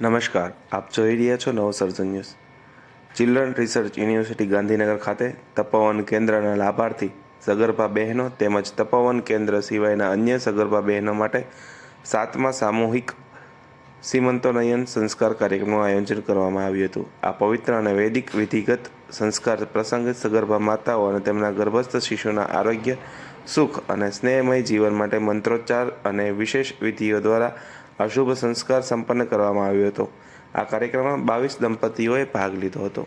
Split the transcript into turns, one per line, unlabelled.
નમસ્કાર, આપ જોઈ રહ્યા છો Navsarjan news. Children research university Gandhinagar ખાતે તપોવન કેન્દ્રના લાભાર્થી સગર્ભા બહેનો તેમજ તપોવન કેન્દ્ર સિવાયના અન્ય સગર્ભા બહેનો માટે સાતમા સામૂહિક સીમંતોનયન સંસ્કાર કાર્યક્રમનું આયોજન કરવામાં આવ્યું હતું. આ પવિત્ર અને વૈદિક વિધિગત સંસ્કાર પ્રસંગે સગર્ભા માતાઓ અને તેમના ગર્ભસ્થ શિશુના આરોગ્ય સુખ અને સ્નેહમય જીવન માટે મંત્રોચ્ચાર અને વિશેષ વિધિઓ દ્વારા અશુભ સંસ્કાર સંપન્ન કરવામાં આવ્યો હતો. આ કાર્યક્રમમાં બાવીસ દંપતીઓએ ભાગ લીધો હતો.